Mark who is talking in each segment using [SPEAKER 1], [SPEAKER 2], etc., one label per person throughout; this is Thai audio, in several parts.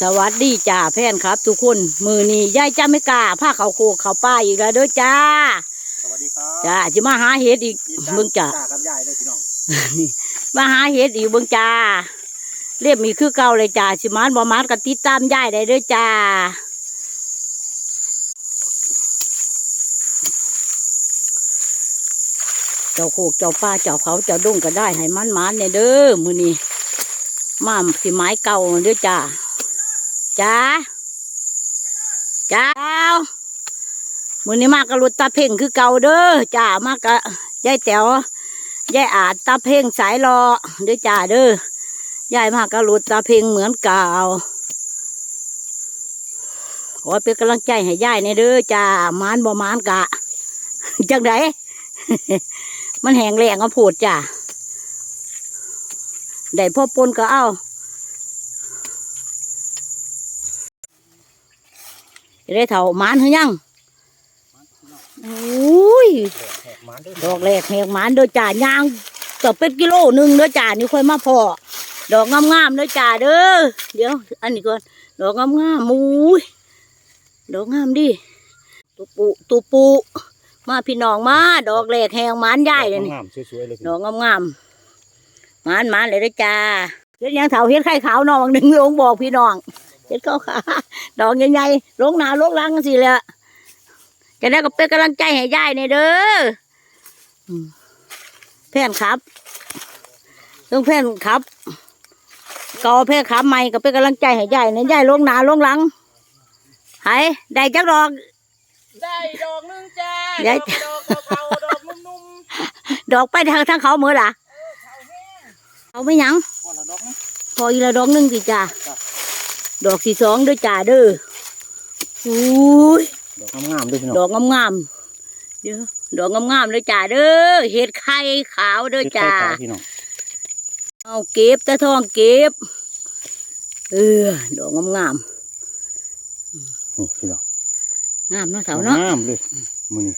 [SPEAKER 1] สวัสดีจ้าแฟนครับ ทุกคนมือนี้ยายจ้าไม่กล้าผ้าเขาวโคกเขาป้าอีกแล้วเด้อจ้า
[SPEAKER 2] สวัสดีครับ
[SPEAKER 1] จ้าจะมาหาเห็ดอีกเบิ่งจ้า
[SPEAKER 2] กับยายเลยพี่น้อง
[SPEAKER 1] มาหาเห็ดอีกเบิ่งจ้าเรียบมีคือเก่าเลยจ้าสิมานบ่มานก็ติดตามยายได้เด้อจ้าเจ้าโคกเจ้าป้าเจ้าเขาเจ้าดุ้งก็ได้ให้มันมันเนี่ยเด้อมือนี้มาสิไม้เก่าเด้อจ้า จ้าจ้ามือนี้มากระลุดตาเพ่งคือเก่าเด้อจ้ามากะยายแต๋วยายอาจตาเพ่งสายรอเด้อจ้าเด้อยายมากระลุดตาเพ่งเหมือนเก่าขอเป็นกำลังใจให้ยายในเด้อจ้ามานบ่มานกะจังไดมันแหงแรงก็พูดจ้ะได้พ่อปนก็เอาจ ได้เท่าหมานหรือยังโอ้ย
[SPEAKER 2] แหกมันด้วย
[SPEAKER 1] ดอกแรกแหกหมานเด้อจ้ายางเกือบเป็นกิโลหนึ่งเด้อจ้านี่ค่อยมาพอดอกงามๆเด้อจ้าเด้อเดี๋ยว อันนี้ก่อนดอกงามๆมุ้ยดอกงามดิตุปูตุปูมาพี่น้องมาดอกแรกแหงหมานใหญ่เลยนี่
[SPEAKER 2] งามสวยๆเลยพี่
[SPEAKER 1] ดอกงามๆหมานหมานเลยเด้อจ้าเฮ็ดหยังเถาเฮ็ดไข่ขาวน้องหนึ่งลงบอกพี่น้อง เฮ็ดข้าวขาดอกใหญ่ๆลงหนาลงหลังสิแหละจะได้ก็เป็นกำลังใจให้ยายในเด้ออืมแพนครับต้องแพนครับกอแพนครับใหม่ก็เป็นกำลังใจให้ยายในยายลงหนาลงหลังหายได้จักดอก
[SPEAKER 3] ได้ดอกหนึงจ้า
[SPEAKER 1] ได้
[SPEAKER 3] ดอกดอกเทาๆดอกนุ่ม
[SPEAKER 1] ดอกไปทางทางเขาเหมือล่ะเอาไม่หยัง
[SPEAKER 2] พอละดอกนะ
[SPEAKER 1] พออีกละดอกหนึงสิจ้า ดอกที่สองเด้วยจ้าเด้ออุ้ย
[SPEAKER 2] ดอกงามๆด้วยพี่น้อง
[SPEAKER 1] ดอกงามๆเดี๋ยวดอกงามๆเลยจ้าเด้อเห็ดไข่ขาวเด้อจ้า
[SPEAKER 2] เฮ็ดไข่ขวพี่น้อง
[SPEAKER 1] เอาเก็บตะทองเก็บ เออดอกงาม
[SPEAKER 2] นี่พี่น้อง
[SPEAKER 1] ๆงามเนาะเสาเนาะ
[SPEAKER 2] งามเลยมือนี้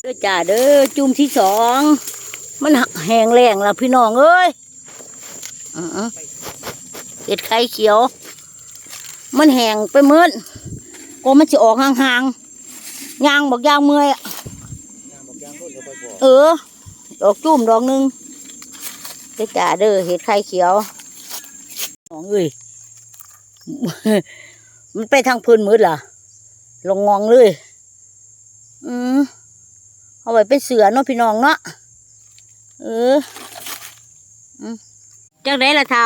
[SPEAKER 1] เด้อจ้าเด้อจุ่มที่สองมันแห้งแรงแล้วพี่น้องเอ้ยอือๆเห็ดไข่เขียว มันแห้งไปเหมือนก็มันจะออกห่างๆยางบอกยางเมื่อยอะเออ ดอกจุ่มดอกหนึ่งเด้อจ้าเด้อเห็ดไข่เขียวน้องเอ้ยมันไปทางพื้นมืดล่ะลงงองเลย อืมเอาไว้เป็นเสือเนาะพี่น้องเนาะ เอออืมจังไดล่ะเท้า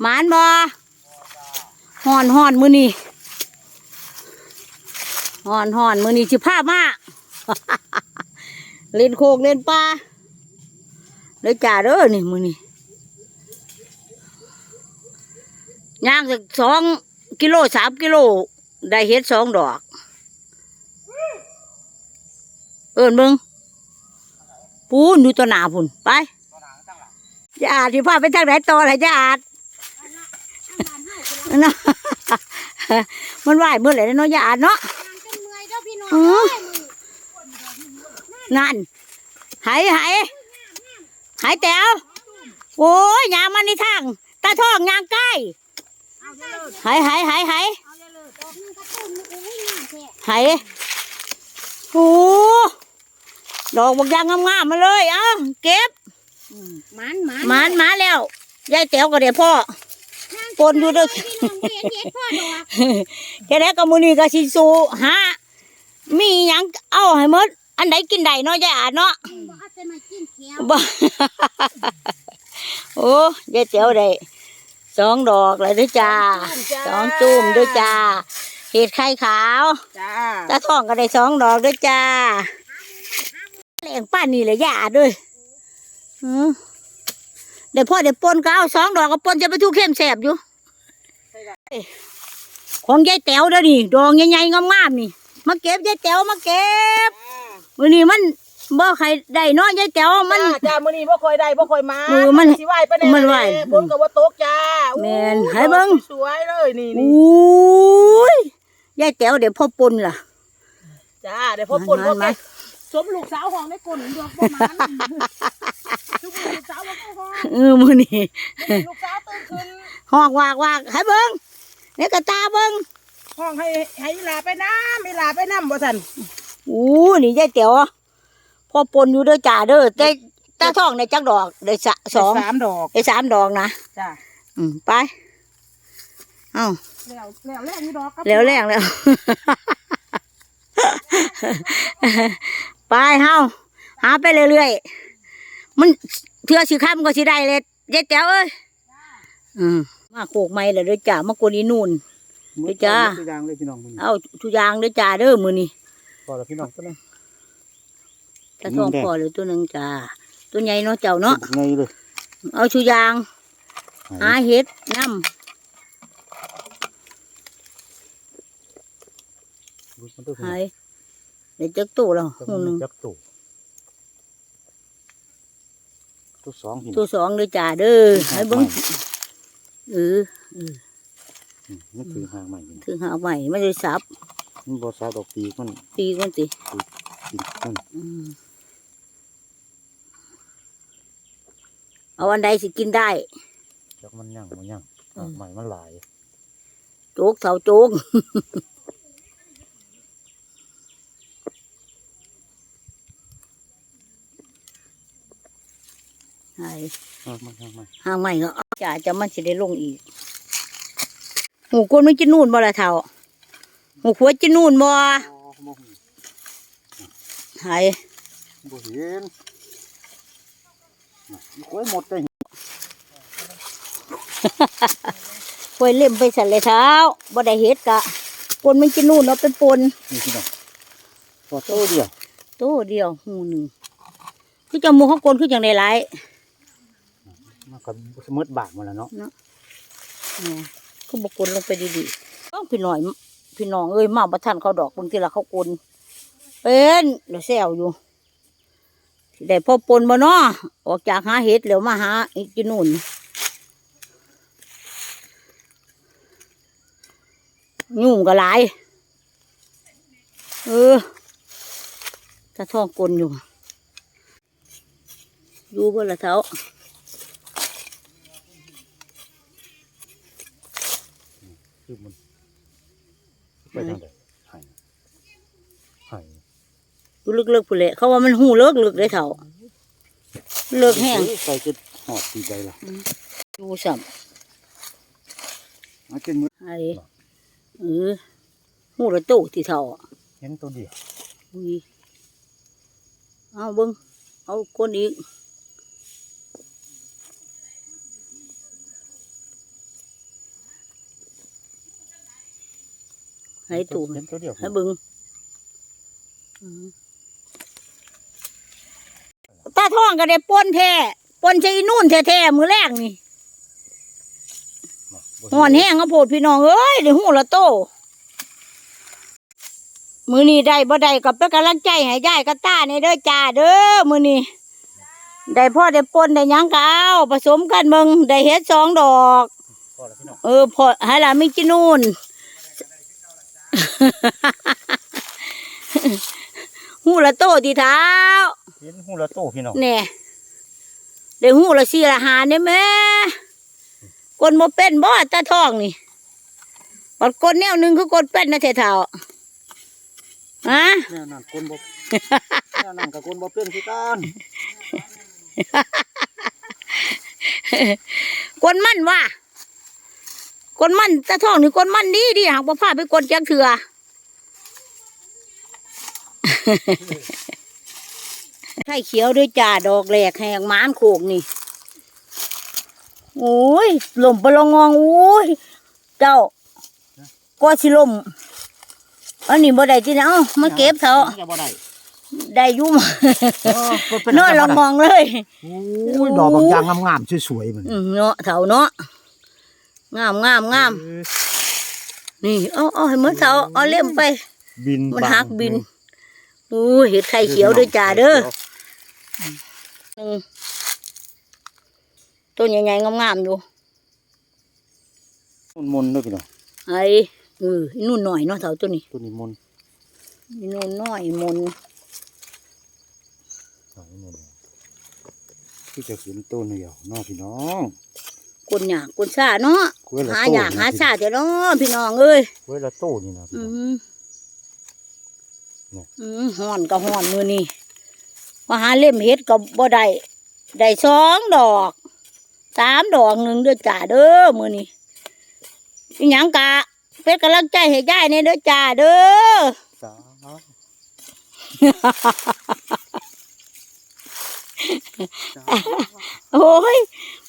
[SPEAKER 1] หมานบอ ห่อนห่อนมือนี่ห่อนห่อนมือนี่สิภาพมาเล่นโคกเล่นปลาเลยจ่าเด้อนี่มือนี่ย่างสักสองกิโลสามกิโลได้เห็ดสองดอก เอินมึงปูนดูตัวหนาพุ่นไปจะอาดที่พาไปทางไหนต่อไหนจะอาด นะมันไหวเมื่อไหร่เนาะจะอาดเนาะ
[SPEAKER 4] เป็นเมื่อยเด้อพี่น้อง
[SPEAKER 1] อือ
[SPEAKER 4] เอ้ยมือ
[SPEAKER 1] นั่นหายหายหายแต๋วโอ้ยยางมันในทางตาทองยางใกล้
[SPEAKER 4] เอาเด้อ
[SPEAKER 1] หายหายหายหาย
[SPEAKER 4] เอาเด้อเลยดอกหนึงกระตุ้นนึกอุ้ยงามแท้
[SPEAKER 1] หายโอ้ดอกบักยางงามๆมาเลย เอ้าเก็บ
[SPEAKER 4] หมันหมัน
[SPEAKER 1] หมานมาแล้วยายแต๋วก็เดี๋ยวพ่อ ปนอยู่เด้อ
[SPEAKER 4] พี่น้องเฮ็ดเฮ็ดพ่อดอก
[SPEAKER 1] แค่นี้ก็มูนี่ก็สิสูฮะมีหยังเอาให้หมดอันไหนกินได้เนาะยายอาดเนาะ
[SPEAKER 4] บ่เอาแต่มากินแขว
[SPEAKER 1] บ่โอ้ยายเตียวได้สองดอกเลยด้วยจ้าสองจุ่มด้วยจ้าเห็ดไข่ขาว
[SPEAKER 3] ๆจ้า
[SPEAKER 1] ตาทองก็ได้สองดอกด้วยจ้าแหลงป้านนี่เลยยาด้วยอืม เดี๋ยวพ่อเดี๋ยวปนก็เอาสองดอกก็ปนจะไปทุกเข้มแสบอยู่ ของยายแต๋วเด้อนี่ดอกใหญ่ๆงามๆนี่ มาเก็บยายแต๋วมาเก็บวันนี้มันบ่ใครได้เนาะยายแต๋วมัน
[SPEAKER 3] จ้าจ้ามื้อนี้บ่ค่อยได้บ่ค่อยมา
[SPEAKER 1] มือมัน
[SPEAKER 3] สิไหวไปไหน
[SPEAKER 1] มันไหว
[SPEAKER 3] ฝนก็บ่ตกจ้า
[SPEAKER 1] แม่นให้เบิ่ง
[SPEAKER 3] สวยๆเลยนี่
[SPEAKER 1] อ
[SPEAKER 3] นีุ่้
[SPEAKER 1] ยยายแต๋วเดี๋ยวพ่อปนล่ะ
[SPEAKER 3] จ้าเดี๋ยวพอฝน
[SPEAKER 1] มา
[SPEAKER 3] บ่
[SPEAKER 1] มา
[SPEAKER 3] ไป สมลูกสาวของในกลนดอกบ่มันทุกมื้อลูกสาวว่าเขาห้อง
[SPEAKER 1] เออมือนี่
[SPEAKER 3] ลูกสาวตื่นขึ้น
[SPEAKER 1] ห้องวากวากให้เบิ้งเนี่ยกระตาเบิ้ง
[SPEAKER 3] ห้องให้ให้อีหลาไปน้ำอีหลาไปน้ำบ่สัน
[SPEAKER 1] อู้นี่ยายเตี๋ยวพอปนอยู่เด้อจ่าเด้อแต่ตาท้องในจักดอกได้สะสอง
[SPEAKER 3] ได้สามดอก
[SPEAKER 1] ได้สามดอกนะ
[SPEAKER 3] จ้ะ
[SPEAKER 1] อืมไปเอ้า
[SPEAKER 3] แล้วแล้วแรกนี่ดอกกับ
[SPEAKER 1] แล้วแรงแล้ว ไปเฮาหาไปเรื่อยๆมันเทือสิค้ำก็สิได้เลยยายเตี๋ยวเอ้ยอืมมาโขกไม้เลยเด้อจ่ามากวนอีนู่นไปจ้า
[SPEAKER 2] ตัวอย่างเลยพี่น้องมึง
[SPEAKER 1] เอาทุกอยางเด้อจ่าเด้อมือนี่
[SPEAKER 2] พอแล้วพี่น้องก็เลย
[SPEAKER 1] ตาทองพอเลยตัวหนึ่งจ้าตัวใหญ่เนาะเจ้าเนาะ
[SPEAKER 2] ไงเลย
[SPEAKER 1] เอาทุกอยางหาเห็ดน้
[SPEAKER 2] มันตัวำ
[SPEAKER 1] หาย เดี๋ยวจักตัวแล้วหูหนึ่ง
[SPEAKER 2] จับตัวตัวสองพี่น้
[SPEAKER 1] ตั
[SPEAKER 2] อ
[SPEAKER 1] ว
[SPEAKER 2] ง
[SPEAKER 1] สองเด้อจ่าเด้อให้เบิ้งเออ
[SPEAKER 2] อืมนี่คือหางใหม่นี่
[SPEAKER 1] ถึงหาใหม่ไม่ได้สับ
[SPEAKER 2] มันบอสาดอกปีกมัน
[SPEAKER 1] ตีกันติ
[SPEAKER 2] กินมัน
[SPEAKER 1] อืมเอาอันใดสิกินได้
[SPEAKER 2] จักมันยั่งมันยั่ง
[SPEAKER 1] อืม
[SPEAKER 2] หางใหม่มันหลาย
[SPEAKER 1] โจกเสาโจก ไอ้
[SPEAKER 2] หางใหม่หางใหม่
[SPEAKER 1] ห้างใหม่ก็เอาจ่าจะมันสิได้ลงอีก หูกวนไม่จินู่นบ่ละเท่าหูขวดจินู่นบ่
[SPEAKER 2] อ๋อมอง
[SPEAKER 1] ไอ้
[SPEAKER 2] บ่เห็นน่ะมันกล้วยหมดเลย
[SPEAKER 1] ควยเล่มไปใส่เลยเท้าบ่ได้เฮ็ดกะปนมันจินู่นเอาเป็นปน
[SPEAKER 2] นี่พี่น้องพอโตเดียว
[SPEAKER 1] โตเดียวหูหนึ่งคือจมูกเขากลนคือจังไดหลาย
[SPEAKER 2] มันก็สมมติบาทหมาแล้วเนาะ
[SPEAKER 1] แหน่ก็บกลนลงไปดีๆต้องพี่หน้อย พี่น้องเอ้ยมาบ่ทันเขาดอกบางทีละเขากลนเป็นแล้วแซวอยู่ได้พอปนบ่เนาะออกจากหาเห็ดแล้วมาหาอีกจินู่นยุ่งก็หลาย เออถ้าท้องกลนอยู่ อยู่บนละเท้า
[SPEAKER 2] คือมันไปทางใดไห้ไห้
[SPEAKER 1] อยู่ลึกๆผู้นแหละเขาว่ามันหูเลิกลึกได้เท่า เลิกแห้ง
[SPEAKER 2] ใส่จะหอดตีใบละ
[SPEAKER 1] อยู่สัม
[SPEAKER 2] เอาเช่นมือ
[SPEAKER 1] ไอ้เออหูระโตที่เท่าอะ
[SPEAKER 2] เห็นตัวเดียว
[SPEAKER 1] อุ้ยเอาเบิ้งเอาคนอีก ให้ตู่
[SPEAKER 2] เห็นตัวเดียว
[SPEAKER 1] ให้เบิ้งอืมตาท้องก็ได้ปนแท้ปนใช่อีนู่นแท้ๆมือแรกนี่หอนแห้งก็โพดพี่น้องเอ้ยเดี๋ยวหูละโต มือนี้ได้บ่ได้ก็เป็นกำลังใจให้ยายกับตาในเด้อจ้าเด้อมือนี้ได้พ่อได้ปนได้หยังก็เอาผสมกันเบิ่งได้เฮ็ดสองดอก
[SPEAKER 2] พอแล้วพี่น้อง
[SPEAKER 1] เออพอให้ละมีจินูน หูละโตทีเท้า
[SPEAKER 2] เห็นหูละโตพี่น้อง
[SPEAKER 1] เนี่ยได้หูละสี่ละหาเนี่ยแม่กนบ่เป็นบ่ตาทองนี่ปัดกนแนวหนึ่งคือกนเป็นนะเท่าเท่าฮะ
[SPEAKER 2] แน่นั่นคนบ่แน่นั่นกับคนบ่เป็นคือกัน
[SPEAKER 1] กนมันว่ะ กนมันตาทองนี่กนมันดีดีหากบ่พาไปกนจักเถื่อไข่เขียวด้วยจ่าดอกแหลกแหงหมานโขกนี่โอ้ยลมปลงงองโอ้ยเจ้าก็สิลมอันนี้บ่ได้ที่ไหนเอ้ามาเก็บเถอะ
[SPEAKER 2] จะบ่ได้
[SPEAKER 1] ได้อยุ่ม
[SPEAKER 2] เออเพิ่เป็
[SPEAKER 1] นอนลงมองเลย
[SPEAKER 2] โอ้ยดอกบางอย่างงามๆสวยๆมัน
[SPEAKER 1] อืมเนาะเถาเนาะ งามงามงาม
[SPEAKER 2] เออ
[SPEAKER 1] นี่เอาเอาให้หมือนเถาเอาเล่มไป
[SPEAKER 2] บิน
[SPEAKER 1] มัน
[SPEAKER 2] บาง
[SPEAKER 1] หักบินอู้ยเห็ดไข่เขียวด้วยจ่าเด้อหนึ่งต้นใหญ่ๆงามๆอยู่
[SPEAKER 2] มนๆเด้อพี่น้อง
[SPEAKER 1] ไอ้เอออีนู่นหน่อยเนาะเถาตัวนี้
[SPEAKER 2] ตัวนี้มน
[SPEAKER 1] อีนู่นน้อยมน
[SPEAKER 2] หายมนที่จะขึ้นต้นเดียวเน้อพี่น้อง
[SPEAKER 1] คนหยากคนซ่าเนาะ
[SPEAKER 2] คุยละ
[SPEAKER 1] หา
[SPEAKER 2] โต้
[SPEAKER 1] หยากหาซ่าแต่เนาะพี่น้องเอ้ย
[SPEAKER 2] คุยละโต้นี่นะพี่
[SPEAKER 1] อื
[SPEAKER 2] น้อง
[SPEAKER 1] ม
[SPEAKER 2] เนี่ย
[SPEAKER 1] อืมห่อนก็ห่อนมือนี่มาหาเล่มเฮ็ดก็บ่ได้ได้สองดอกสามดอกหนึ่งเด้อจ่าเด้อมือนี่อีหยังกะเป็นกำลังใจให้ยายเนี่ยเด้อจ่าเด้อ
[SPEAKER 2] สา
[SPEAKER 1] โอ้ย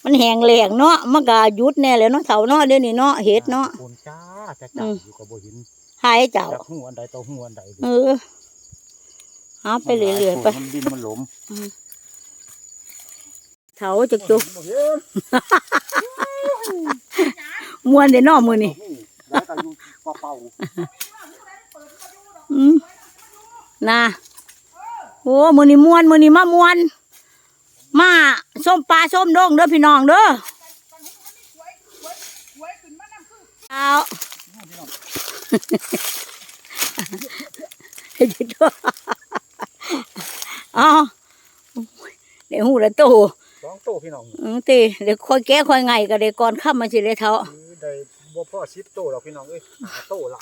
[SPEAKER 1] มันแหงแหลงเนาะมันก็หยุดแน่เลยเนาะเสาเนาะเดี๋ยวนี้เนาะเห็ดเนาะ
[SPEAKER 2] คนจ้าจะจ้าอยู่กับบ่เห็น
[SPEAKER 1] หายเจ้า
[SPEAKER 2] จากหัวอันใดต่อหัวอันใด
[SPEAKER 1] เออหาไปเรื่อยๆไป
[SPEAKER 2] มันดินมันหลม
[SPEAKER 1] เถาจุกจุก
[SPEAKER 2] บ่เห็น
[SPEAKER 1] มวนเดี๋ยวเนอมือนี่
[SPEAKER 2] แล้วก็อยู่เป่า
[SPEAKER 1] อืมนะโอ้มือนี่มวนมือนี่มามวน มาส้มปลาส้มดงเด้อพี่น้องเด้อเอาเฮ็ดตัวเอาเดี๋ยวหูละโต
[SPEAKER 2] ๆสองโต้พี่น้อง
[SPEAKER 1] อืมตีเดี๋ยวค่อยแก้ค่อยไงก็ได้ก่อนค่ำมาสิเลยเท่า
[SPEAKER 2] คือได้บ่พอ10โต้หรอกพี่น้องเอ้ยหาโต้ละ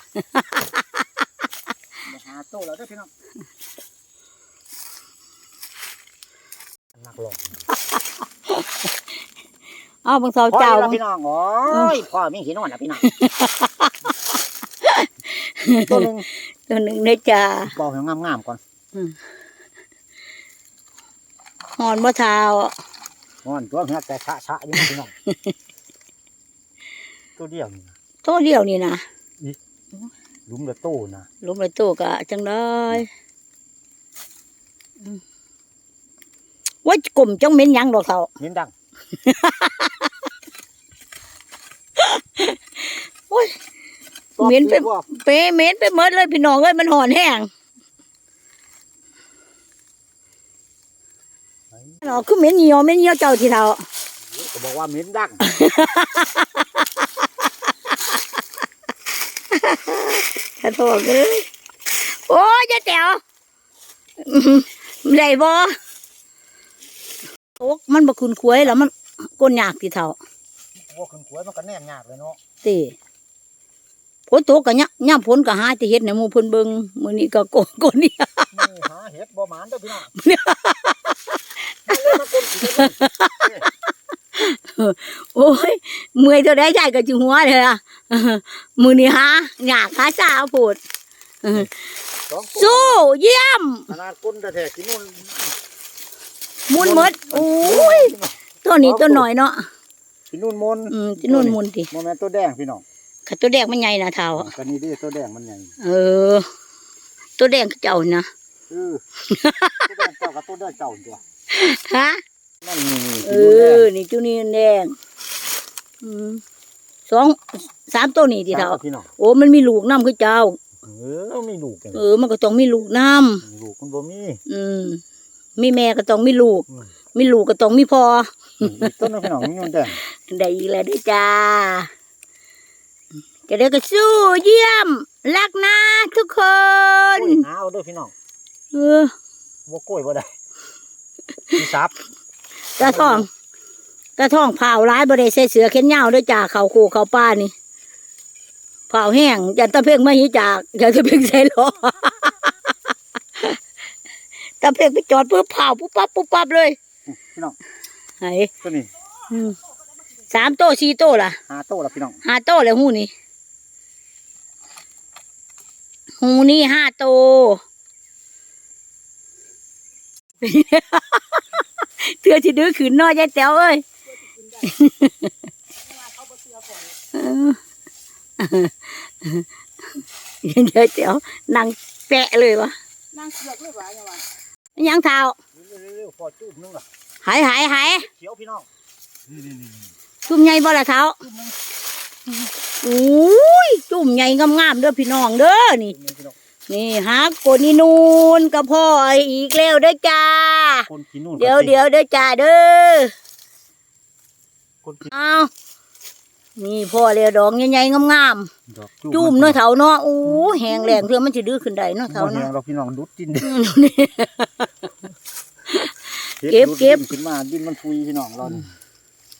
[SPEAKER 2] หาโต้แล้วเด้อพี่น้อง นักลอง
[SPEAKER 1] เอาบางเสาเจ้า
[SPEAKER 2] พี่น้องโอ้ยพ่อมีขี้นอนนะพี่น้องตัวนึง
[SPEAKER 1] ตัวหนึ่งเด้อจ้า
[SPEAKER 2] เป่าให้งามๆก่อน
[SPEAKER 1] หอนบ่เท้า
[SPEAKER 2] งอนตัวเหือแต่ชะชะอยู่พี่น้องตัวเดียวนี่นะ
[SPEAKER 1] โตเดียวนี่นะ
[SPEAKER 2] หลุมละโต้นะ
[SPEAKER 1] ลมไปโตกะจังได้อืม ว่ากลุ่มจังเหม็นหยังดอกเท่า
[SPEAKER 2] เห็นดัง
[SPEAKER 1] เหม็นไปเปเหม็นไปหมดเลยพี่น้องเอ้ยมันหอนแห้งเนาะคือเหม็นเหี่ยวเหม็นเหี่ยวเจ้าที่เท่า
[SPEAKER 2] ก็บอกว่าเหม็นดัง
[SPEAKER 1] ขอโทษเลยโอ้ยจะแต๋วอื้อหือได้บ่ โอกมันบ่คุณควยแล้วมันก้นยากที่เท่า
[SPEAKER 2] ว่าขึ้นขวยมันก็แน่นยากเลยเนาะ
[SPEAKER 1] ติฝนตกก็ยะย่ำฝนก็หาที่เฮ็ดในหมู่เพิ่นเบิ่งมื้อนี้ก็โกนโกนนี่
[SPEAKER 2] นี่หาเห็ดบ่หมานเด้อพี่น้องมาเลยมาคนขี้กันเลย
[SPEAKER 1] โอ้ยเมื่อยเท่าใดยายก็จิหัวเลยล่ะมื้อนี้หาหยากหาสาวโพด
[SPEAKER 2] สองตัว
[SPEAKER 1] สู้เยี่ยม
[SPEAKER 2] ขนาดก้นแท้ๆกินนู่น
[SPEAKER 1] มุนหมดโอ้ยตัวนี้ตัวน้อยเนาะ
[SPEAKER 2] กินนู่นมน
[SPEAKER 1] อืมที่นู่นมุนติ
[SPEAKER 2] โมแมนตัวแดงพี่น้อง
[SPEAKER 1] ขัดตัวแดงมันใหญ่นะเท่า
[SPEAKER 2] กันนี่ดิตัวแดงมันใหญ่
[SPEAKER 1] เออ ตัวแดงคือเจ้านะ
[SPEAKER 2] เออตัวแดงเจ้ากับตัวแดงเจ้าตัว
[SPEAKER 1] ฮะ
[SPEAKER 2] นั่นนี่
[SPEAKER 1] เออนี่จุนี่แดงอืมสองสามตัวนี่
[SPEAKER 2] ที่
[SPEAKER 1] ที่เท่า
[SPEAKER 2] พี่น้อง
[SPEAKER 1] โอ้มันมีลูกน้ำคือเจ้า
[SPEAKER 2] เออมีลูกกัน
[SPEAKER 1] เออมันก็ต้องมีลูกน้
[SPEAKER 2] ลูกมันบ่มีำ
[SPEAKER 1] อืม มีแม่ก็ต้องมีลูก
[SPEAKER 2] อืม
[SPEAKER 1] มีลูกก็ต้องมีพ่อ
[SPEAKER 2] อีกต้นนึงพี่น้องมีนู่นแดง
[SPEAKER 1] ได้อีกแล้วเด้วยจ้า จะได้ก็สู้เยี่ยม รักนะทุกคน
[SPEAKER 2] โอ้ยหาเอาเด้อพี่น้อง
[SPEAKER 1] เออ
[SPEAKER 2] บ่กล้วยบ่ได้พี่ซับ
[SPEAKER 1] ตาทองตาทองเผาร้ายบริเสเสือเข็นเหย้าด้วยจ่าเขาโคเขาป้านี่เผาแห้งยันตะเพ่งไม่หิจากยันตะเพ่งใส่ล้อ ตะเพ่งไปจอดปุ๊บเผาปุ๊บปั๊บปุ๊บปั๊บเลย
[SPEAKER 2] พี่น้อง
[SPEAKER 1] ไหน
[SPEAKER 2] ตัวนี้
[SPEAKER 1] อืมสามโตสี่โตล่ะ
[SPEAKER 2] หาโต้ละพี่น้อง
[SPEAKER 1] ห้าโตแล้วหูนี่หูนี่ห้าโตเตือที่ดื้อขืนน้อยยายแต๋วเอ้ยเออยายแต๋วนั่งแปะเลยวะ
[SPEAKER 3] นั่งเสือกเลยว่าอย่างว่า
[SPEAKER 1] ยังเท้า
[SPEAKER 2] เร็วๆๆพอจุ่มนึงล่ะ
[SPEAKER 1] หายหายหาย
[SPEAKER 2] เขียวพี่น้องนี่ๆ
[SPEAKER 1] จุ่มใหญ่บ่ละเท้าอุ้ยจุ่มใหญ่งามๆเด้อพี่น้องเด้อนี่
[SPEAKER 2] ๆนี่พี่น้อง
[SPEAKER 1] นี่ฮักกดนี่นูนกับพ่ออีกแล้วเด้อจ้า
[SPEAKER 2] คนกินนู่น
[SPEAKER 1] เดี๋ยวเดี๋ยวเด้อจ้าเด้อ
[SPEAKER 2] คนกิน
[SPEAKER 1] เอา นี่พ่อเลี้ยดอกใหญ่ๆงาม
[SPEAKER 2] ดอก
[SPEAKER 1] ๆจุ่มเนาะเถาเนาะโอ้แหงแรงเพื่อมันจะดื้อขึ้นได้เนาะ
[SPEAKER 2] เท่า
[SPEAKER 1] เถา
[SPEAKER 2] เนาะ
[SPEAKER 1] เนาะ
[SPEAKER 2] เราพี่น้องดุดกินเด้อ
[SPEAKER 1] นี่
[SPEAKER 2] เเก็
[SPEAKER 1] บเก็บ
[SPEAKER 2] ดินขึ้นมาดินมันฟุยพี่น้องเรานี่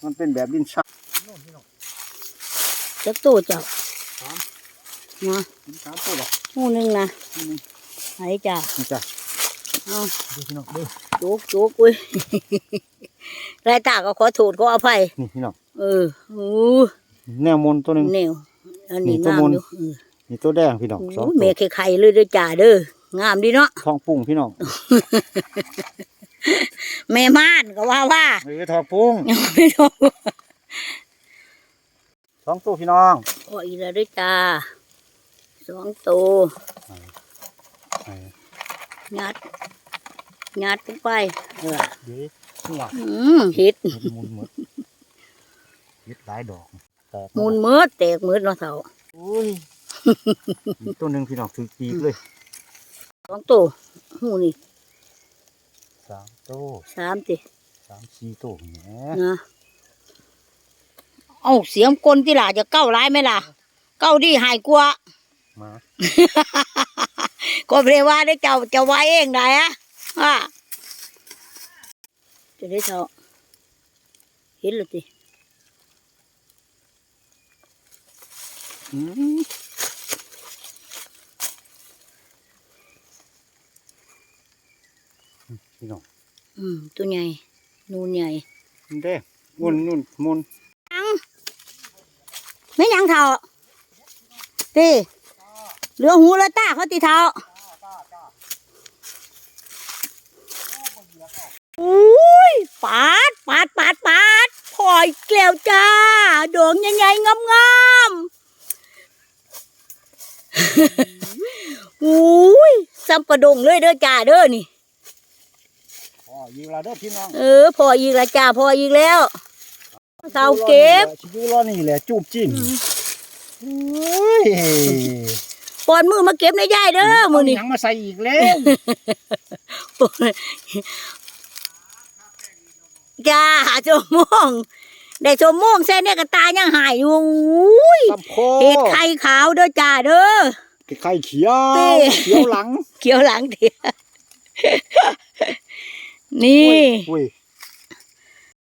[SPEAKER 2] มันเป็นแบบดินชัก
[SPEAKER 1] จักตู้เจ้า
[SPEAKER 2] สาม
[SPEAKER 1] เนาะ
[SPEAKER 2] ดินสามตัวหรอก
[SPEAKER 1] หมู่หนึงนะ
[SPEAKER 2] นี่นึง
[SPEAKER 1] ไหนจ้า
[SPEAKER 2] นี่จ้ะ
[SPEAKER 1] เอา
[SPEAKER 2] ดูพี่น้องเด้อ
[SPEAKER 1] จุกจุกอุ้ยรายตาก็ขอโทษขออภัย
[SPEAKER 2] นี่พี่น้อง
[SPEAKER 1] เออโอ้
[SPEAKER 2] แนวมนตัวหนึง
[SPEAKER 1] แนวอันนี้
[SPEAKER 2] นี่ตัว
[SPEAKER 1] งาม
[SPEAKER 2] มน
[SPEAKER 1] อยู่เออ
[SPEAKER 2] นี่ตัวแดงพี่น้องสอง
[SPEAKER 1] โอ้
[SPEAKER 2] ตั
[SPEAKER 1] แม่
[SPEAKER 2] ว
[SPEAKER 1] ไข่ๆเลยเด้อจ้าเด้องามดีเนาะ
[SPEAKER 2] ทองปุ้งพี่น้อง
[SPEAKER 1] แม่ม่านก็ว่าว่า
[SPEAKER 2] เออทองปุ้ง
[SPEAKER 1] ยังไม่รู้
[SPEAKER 2] สองตัวพี่น้อง
[SPEAKER 1] โอ้ยแล้วเด้วยจ้าสองตัว
[SPEAKER 2] ไหน
[SPEAKER 1] ยัดยัดลงไปเออ
[SPEAKER 2] เดี๋ยวนี่ว่ะ
[SPEAKER 1] อืมเห็ด
[SPEAKER 2] เฮ็ดมูลหมดเฮ็ดหลายดอกแตก
[SPEAKER 1] มูลมืดแตกมืดเนาะเสา
[SPEAKER 2] โอ้ยอีกตัวหนึ่งพี่น้องถือปีกเลย
[SPEAKER 1] สองตัวหูนี่
[SPEAKER 2] สามตัว
[SPEAKER 1] สามติ
[SPEAKER 2] สามสี่ตัวแหม
[SPEAKER 1] นะเอาเสียงกลที่หล่ะจะเก้าร้ายไหมล่ะ เก้าดีหายกลัวา
[SPEAKER 2] มา
[SPEAKER 1] ก็เพลว่าได้เจ้าจะไว้เองได้อะอะจะได้เท่าเห็นหรือติ
[SPEAKER 2] อืม พี่น้อง
[SPEAKER 1] อืมตัวใหญ่ นูนใหญ่
[SPEAKER 2] มันแดงมุนนุ่นมุน
[SPEAKER 1] ไม่ยังเท่าตีเหลือหูแล้วตาเขาตีเท่าอุ้ยปาดปาดปาดปาดพลอยแกล้วจ้า ดวงใหญ่ๆงามๆ อุ้ยสัมปะดงเลยเด้อจ้าเด้อนี่
[SPEAKER 2] อ๋อยิงละเด้อพี่น้อง
[SPEAKER 1] เออพออีกแล้วจ้าพออีกแล้วเสาเก็บ
[SPEAKER 2] ชิดูรอนี่แหละจูบจิ้นโอ้ย
[SPEAKER 1] ปอนมือมาเก็บในย่ายเด้อมือนี่
[SPEAKER 2] เาหยังมาใส่อีกแล้ว
[SPEAKER 1] จ้าชมม่วง ได้ชมม่วงเส้นเนี่ยกระตายยังหายอยู่อุ้ย
[SPEAKER 2] ตับคอ
[SPEAKER 1] เห็ดไข่ขาวเด้อจ้าเด้อ
[SPEAKER 2] ไข่เขียว
[SPEAKER 1] เต้
[SPEAKER 2] เขียวหลัง
[SPEAKER 1] เขียวหลังเถียนี่
[SPEAKER 2] อุ้ย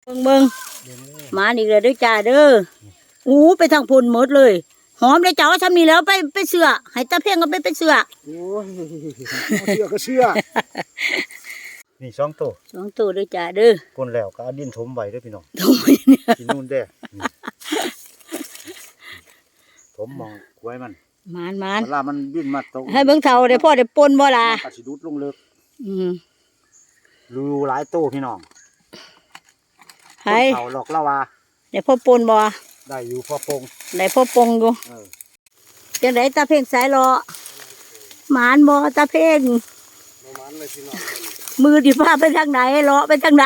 [SPEAKER 1] เบิ่งเบิ่งมาอีกแล้วเด้อจ้าเด้ออู้ไปทางพุ่นหมดเลย หอมได้จ้าว่าทำนี่แล้วไปไปเสือให้ตาเพ่งก็ไปไปเสือ
[SPEAKER 2] โอ้ยเอาเชื่อก็เชื่อ นี่สองตัว
[SPEAKER 1] สองตัวเด้อจ้าเด้อ
[SPEAKER 2] คนแล้วก็เอาดินถมไว้เด้อพี่น้อง
[SPEAKER 1] ทำไมเนี่ย
[SPEAKER 2] กินนู่นเด้อนี่ถมมองกล้วยมัน
[SPEAKER 1] มานมาน
[SPEAKER 2] เวลามันดิ้นมาตก
[SPEAKER 1] ให้เบิ่งเท่าได้พ่อได้ปนบ่ล่ะ
[SPEAKER 2] มันก็สิดูดลงเลิก
[SPEAKER 1] อืม
[SPEAKER 2] รูหลายตัวพี่น้อง
[SPEAKER 1] ให้
[SPEAKER 2] คนเขาหลอกละว่า
[SPEAKER 1] ได้พ่อปนบ่
[SPEAKER 2] ได้อยู่พอปง
[SPEAKER 1] ได้พ่อปงอยู่
[SPEAKER 2] เออ
[SPEAKER 1] จังไดตาเพ่งสายรอหมานบ่ตาเพ่ง
[SPEAKER 2] ประมาณเลยพี่น้อง
[SPEAKER 1] มือที่พาไปทางไหนเลาะไปทางไหน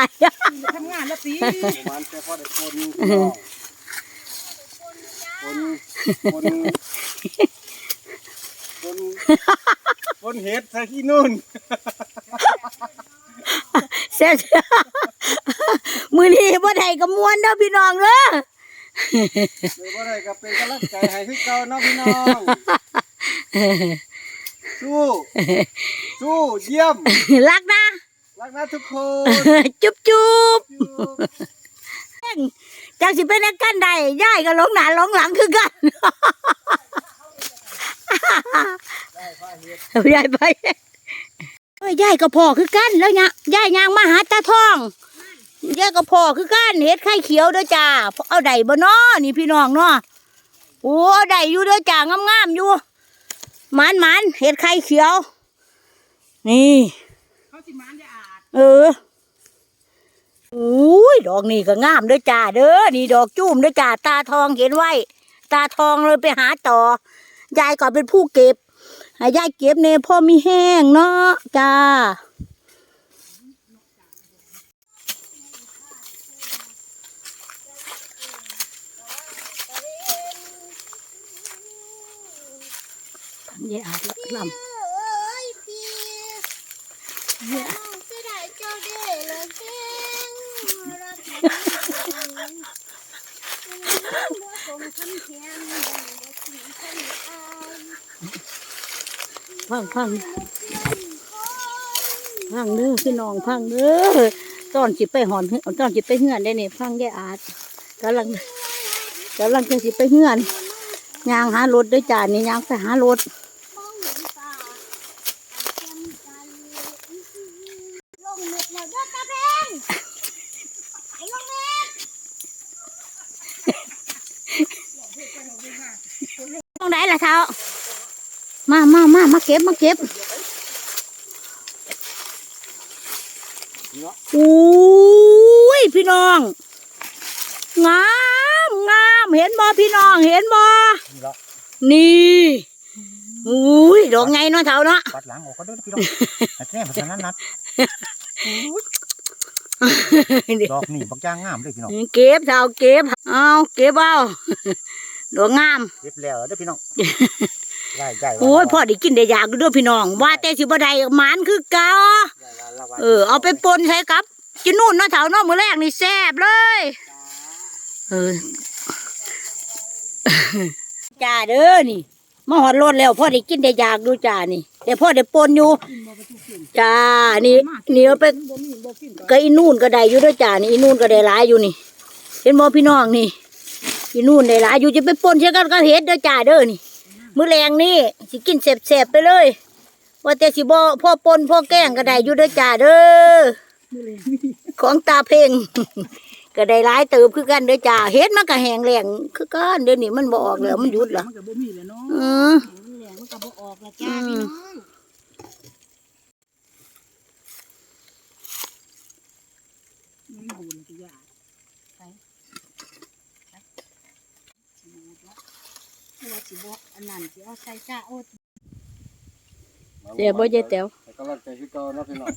[SPEAKER 3] ทำงานแล้วปี
[SPEAKER 2] ประมาณแต่พอได้คนพี่น้องคนคนคนคนเห็ดใส่ที่นู่น
[SPEAKER 1] เสียมือนี้บ่ได้กับมวนเด้อพี่น้องเด้อ
[SPEAKER 2] เลยว่าอะไรก็เป็นกำลังใจให้พี่เก่าเนาะพี่น้อง สู้สู้เยี่ยม
[SPEAKER 1] รักนะ
[SPEAKER 2] รักนะทุกคน
[SPEAKER 1] จุ๊บจุ๊บ
[SPEAKER 2] สู้
[SPEAKER 1] จังสิเป็นนักกันใดย่ายก็หลงหน้าหลงหลังคือกันยายไปเอ้ยยายก็พอคือกันแล้วเนี่ยยายยางมาหาตาทองยายก็พอคือกันเฮ็ดไข่เขียวเด้อจ้าเอาได้บ่น้อนี่พี่น้องเนาะโอ้เอาได้อยู่เด้อจ้างามๆอยู่ห มันมันเห็ดไข่เขียว นี่
[SPEAKER 3] เขาสิมันจะอาด
[SPEAKER 1] เอออุ้ยดอกนี่ก็งามเด้อจ้าเด้อนี่ดอกจุ่มเด้อจ้าตาทองเห็นไว้ ตาทองเลยไปหาต่อยายก็เป็นผู้เก็บให้ยายเก็บเนี่ยพ่อมีแห้งเนาะจ้า ยายอาบละล
[SPEAKER 4] เอ้ยพี่น้องจะได้เจ้าเด้ละเสียงรั กกันบ่สมคำเทียงบ่ถึงคนอาย
[SPEAKER 1] พังพัง
[SPEAKER 4] เสียงคน
[SPEAKER 1] พังเด้อพี่น้องพังเด้อตอนสิไปหอนเฮือนตอนสิไปเฮือนได้นี่ฟังยายอาดกำลังกำลังจะสิไปเฮือนยางหารถด้วยจ้านี่ยางไปหารถ
[SPEAKER 4] มองเห็นป่าเต็มกันลงเม็ดแล้วเด้อตาแพงไอ้ลงเม็ด
[SPEAKER 1] ต้องไหนล่ะเท้ามามามามาเก็บมาเก็บอุ้ยพี่น้อง งามงามเห็นบ่พี่น้องเห็นบ่
[SPEAKER 2] นี่ละ
[SPEAKER 1] นี่อุ้ยดอกไงเนาะเท้าเนาะ
[SPEAKER 2] ปัดหลังออกก็เด้อพี่น้องให้แน่เพราะฉะนั้นนัดดอกนี่บักย่างงามเลยพี่น้อง
[SPEAKER 1] เก็บเท้าเก็บเอาเก็บเอาดอกงาม
[SPEAKER 2] เก็บแล้วเด้อพี่น้อง ได้ได้
[SPEAKER 1] โอ้ยพ่อได้กินได้อยากอยู่เด้วยพี่น้อง ว่าแต่สิบ่ได้หมานคือเก่าเออ เอาไปปนใส่กับจินนู่นเนาะเถาเนาะมื้อแรกนี่แซ่บเลย เออจ้าเด้อนี่มาหอดรถแล้วพ่อได้กินได้อยากดูจ้านี่แต่พ่อได้ปนอยู่จ้านี่นี่เอาไปก็อีนู่นก็ได้อยู่เด้วยจ้านี่อีนู่นก็ได้หลายอยู่นี่ เห็นบ่พี่น้องนี่อีนู่นได้หลายอยู่จะไปปนใช้กันก็เฮ็ดเด้อจ้าเด้อนี่ มื้อแรงนี่สิกินแสบๆไปเลย ว่าแต่สิบ่พ่อปนพ่อแกล้งก็ได้อยู่เด้อจ้าเด้อของตาเพ่งก็ได้หลายเติบคือกันเด้อจ้าเฮ็ดมันก็แห้งแรงคือกันเดี๋ยวนี้มันบ่ออกแล้วมันหยุดละ
[SPEAKER 3] มันก็บ่มีแล้วเนาะ
[SPEAKER 1] เออ
[SPEAKER 4] เหลืองมันก็บ่ออกแล้วจ้าพี่น้อง
[SPEAKER 3] มันบูนกี่อย่างไปไปสิบูดละตัวสิบ่อั นนั้นสิเอาใส่จ้าโอ๊ต
[SPEAKER 1] เดี๋ยวบ่ยายแต๋ว
[SPEAKER 2] กำลังใจคือเก่าเนาะพี่น้อง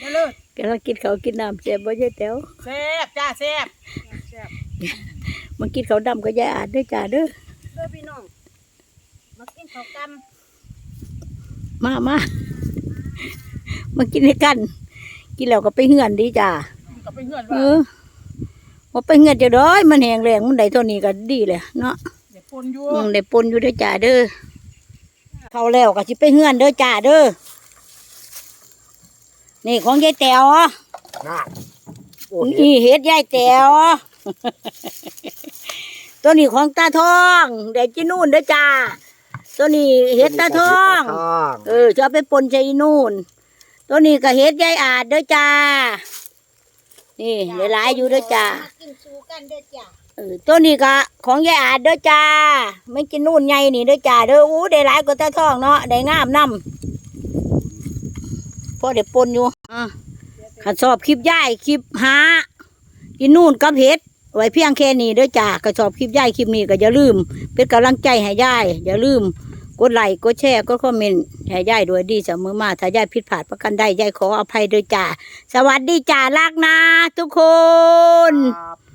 [SPEAKER 3] มาเลย
[SPEAKER 1] กำลังกินข้าวกินน้ำเสียบ่ยายแต๋ว
[SPEAKER 3] แซ่บจ้าแซ่บแซ่บ
[SPEAKER 1] มากินข้าวดำก็ยายอาดเด้อจ้าเด้อ
[SPEAKER 3] เด้อพี่น้องมากินข้าวก
[SPEAKER 1] มามามากินด้วยกัน กินแล้วก็ไปเฮือนดีจ้าำ
[SPEAKER 3] ก็ไปเฮือน
[SPEAKER 1] เอ
[SPEAKER 3] ว่า
[SPEAKER 1] อว่าไปเฮือนจะด้อยมันแห้งแรงมันได้เท่านี้ก็ดีเลยเนาะ
[SPEAKER 3] เดี๋ยวป นอยู่
[SPEAKER 1] อืมได้ปนอยู่เด้อจ้าเด้อเข้าแล้วก็สิไปเฮือนเด้อจ้าเด้อนี่ของยายแต๋ว
[SPEAKER 2] น่าโอ้ย
[SPEAKER 1] นี่เฮ็ดยายแต๋วตัวนี้ของตาทองเด็กจีนู่นเด้อจ้าตัวนี้เฮ็ดตาทอง
[SPEAKER 2] ทอง
[SPEAKER 1] เออจะเอาไปปนใจอีนู่น ตัวนี้ก็เฮ็ดยายอาดเด้อจ้า นี่หลายๆอยู่เด้อจ้า
[SPEAKER 4] มากินสู้กันเด้อจ้า
[SPEAKER 1] เออตัวนี้ก็ของยายอาดเด้อจ้าไม่กินนู่นใหญ่นี่เด้อจ้าเด้ออู้ได้หลายกว่าตาทองเนาะได้งามนำพอได้ปนอยู่อะขันสอบคลิปย่ายคลิปหากินนู่นกับเฮ็ดไว้เพียงแค่นี้เด้อจ้าก็สอบคลิปย่ายคลิปนี้ก็อย่าลืม เป็นกำลังใจให้ย่ายอย่าลืมกดไลค์กดแชร์กดคอมเมนต์ให้ย่ายด้วยดีเสมอมาถ้าย่ายผิดพลาดประกันใดย่ายขออภัยเด้วยจ้าสวัสดีจ้ารักนะทุกคน
[SPEAKER 2] ครับ